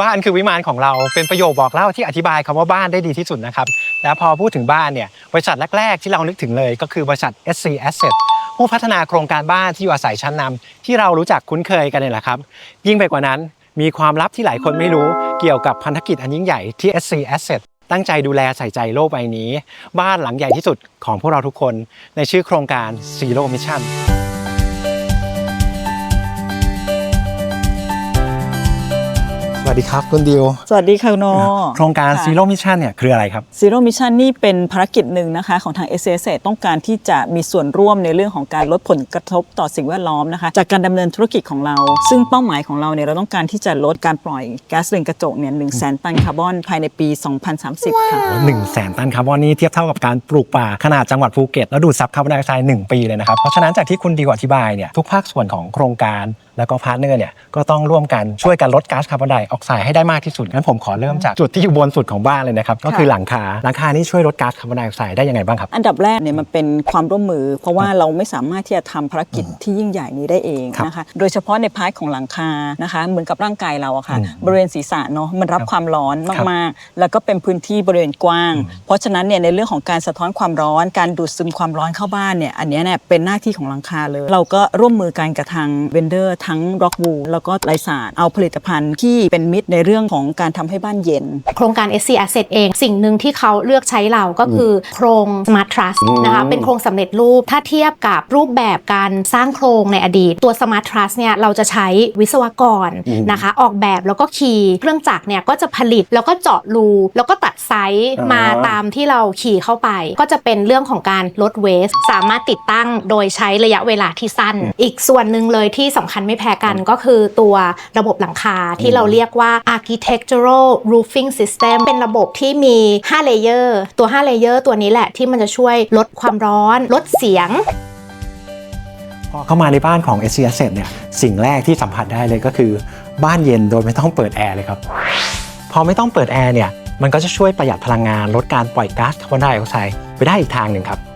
บ้านคือวิมานของเราเป็นประโยคบอกเล่าที่อธิบายคำว่าบ้านได้ดีที่สุดนะครับแล้วพอพูดถึงบ้านเนี่ยบริษัทแรก ๆ ที่เรานึกถึงเลยก็คือบริษัท SC Asset ผู้พัฒนาโครงการบ้านที่อยู่อาศัยชั้นนำที่เรารู้จักคุ้นเคยกันเนี่ยแหละครับ ยิ่งไปกว่านั้นมีความลับที่หลายคนไม่รู้เกี่ยวกับพันธกิจอันยิ่งใหญ่ที่ SC Asset ตั้งใจดูแลใส่ใจโลกใบนี้ บ้านหลังใหญ่ที่สุดของพวกเราทุกคน ในชื่อโครงการ Zero Mission ดีครับคุณดิว สวัสดีค่ะคุณโนโครงการ Zero Mission เนี่ยคืออะไรครับซีโร่มิชชันนี่เป็นภารกิจหนึ่งนะคะของทาง s อ s ต้องการที่จะมีส่วนร่วมในเรื่องของการลดผลกระทบต่อสิ่งแวดล้อมนะคะ จากการดำเนินธุรกิจของเรา ซึ่งเป้าหมายของเราเนี่ยเราต้องการที่จะลดการปล่อยก๊าซเรือนกระจกเนี่ยหนึ่งแสนตันคาร์บอนภายในปี 2030 ค่ะหนึ่งแสนตันคาร์บอนนี่เทียบเท่ากับการปลูกป่าขนาดจังหวัดภูเก็ตแล้วดูดซับคาร์บอนไดออกไซด์หนึ่งปีเลยนะครับเพราะฉะนั้นจากที่คุณดิวอธิบายเนี่ยทุกภาคส่วนของโครงการ แล้วก็พาร์ทเนอร์เนี่ยก็ต้องร่วมกันช่วยกันลดก๊าซคาร์บอนไดออกไซด์ให้ได้มากที่สุดงั้นผมขอเริ่มจากจุดที่อยู่บนสุดของบ้านเลยนะครับก็คือหลังคาหลังคานี่ช่วยลดก๊าซคาร์บอนไดออกไซด์ได้ยังไงบ้างครับอันดับแรกเนี่ยมันเป็นความร่วมมือ เพราะว่าเราไม่สามารถที่จะทำภารกิจที่ยิ่งใหญ่นี้ได้เองครับนะคะโดยเฉพาะในพาร์ทของหลังคานะคะเหมือนกับร่างกายเราอะค่ะอืมบริเวณศีรษะเนาะมันรับครับความร้อนครับมากๆ แล้วก็เป็นพื้นที่บริเวณกว้าง เพราะฉะนั้นเนี่ยในเรื่องของการสะท้อนความร้อน การดูดซึมความร้อนเข้าบ้านเนี่ยอันเนี้ยเนี่ยเป็นหน้าที่ของหลังคาเลย เราก็ร่วมมือกันกับทางเวนเดอร์ทั้งร็อกวูแล้วก็ไลซาดเอาผลิตภัณฑ์ที่เป็นมิตรในเรื่องของการทำให้บ้านเย็น โครงการ SC Asset เอง สิ่งหนึ่งที่เขาเลือกใช้เราก็คือโครง Smart Trust นะคะเป็นโครงสำเร็จรูปถ้าเทียบกับรูปแบบการสร้างโครงในอดีต ตัว Smart Trust เนี่ยเราจะใช้วิศวกรนะคะออกแบบแล้วก็คีย์เครื่องจักรเนี่ยก็จะผลิตแล้วก็เจาะรูแล้วก็ตัดไซส์อ๋อมาตามที่เราขี่เข้าไป ก็จะเป็นเรื่องของการลดเวสสามารถติดตั้งโดยใช้ระยะเวลาที่สั้น อีกส่วนหนึ่งเลยที่สำคัญไม่แพ้กันก็คือตัวระบบหลังคาที่เราเรียกว่า architectural roofing system เป็นระบบที่มี 5 เลเยอร์ ตัว 5 เลเยอร์ตัวนี้แหละที่มันจะช่วยลดความร้อน ลดเสียงพอเข้ามาในบ้านของ s c Asset เนี่ยสิ่งแรกที่สัมผัสได้เลยก็คือ บ้านเย็นโดยไม่ต้องเปิดแอร์เลยครับ พอไม่ต้องเปิดแอร์เนี่ยมันก็จะช่วยประหยัดพลังงานลดการปล่อยก๊าซคาร์บอนไดออกไซด์ไปได้อีกทางหนึ่งครับ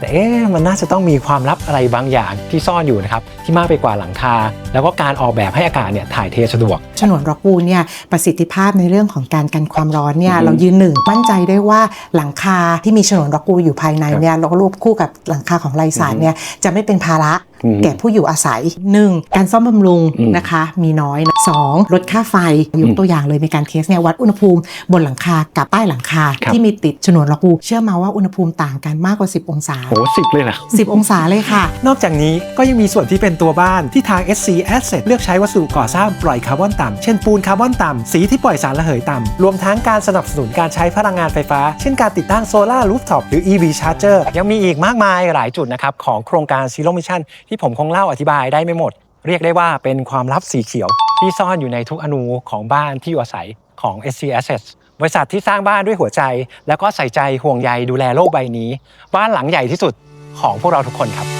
แต่เอ๊ะมันน่าจะต้องมีความลับอะไรบางอย่างที่ซ่อนอยู่นะครับที่มากไปกว่าหลังคา แล้วก็การออกแบบให้อากาศเนี่ยถ่ายเทสะดวก ฉนวนร็อกวูลเนี่ยประสิทธิภาพในเรื่องของการกันความร้อนเนี่ยอือฮึเรายืนหนึ่งมั่นใจได้ว่าหลังคาที่มีฉนวนร็อกวูลอยู่ภายในเนี่ยเราก็รวบคู่กับหลังคาของไลซานเนี่ยจะไม่เป็นภาระอืม แก่ผู้อยู่อาศัย 1. การซ่อมบำรุงอืมนะคะมีน้อยนะสองลดค่าไฟยกตัวอย่างเลยในการเทสเนี่ยวัดอุณหภูมิบนหลังคากับใต้หลังคาครับที่มีติดฉนวนร็อกวูลเชื่อมาว่าอุณหภูมิต่างกันมากกว่า 10 องศาโหสิบเลยนะ10 องศาเลยค่ะ นอกจากนี้ก็ยังมีส่วนที่เป็นตัวบ้านที่ทาง SC Asset เลือกใช้วัสดุก่อสร้างปล่อยคาร์บอนต่ำเช่นปูนคาร์บอนต่ำสีที่ปล่อยสารระเหยต่ำรวมทั้งการสนับสนุนการใช้พลังงานไฟฟ้า เช่นการติดตั้งโซลาร์รูฟท็อปหรือ EV Charger ยังมีอีกมากมายหลายจุดนะครับของโครงการ Zero Mission ที่ผมคงเล่าอธิบายได้ไม่หมด เรียกได้ว่าเป็นความลับสีเขียว ที่ซ่อนอยู่ในทุกอนูของบ้านที่อยู่อาศัยของ SC Assets บริษัทที่สร้างบ้านด้วยหัวใจ แล้วก็ใส่ใจห่วงใยดูแลโลกใบนี้ บ้านหลังใหญ่ที่สุดของพวกเราทุกคนครับ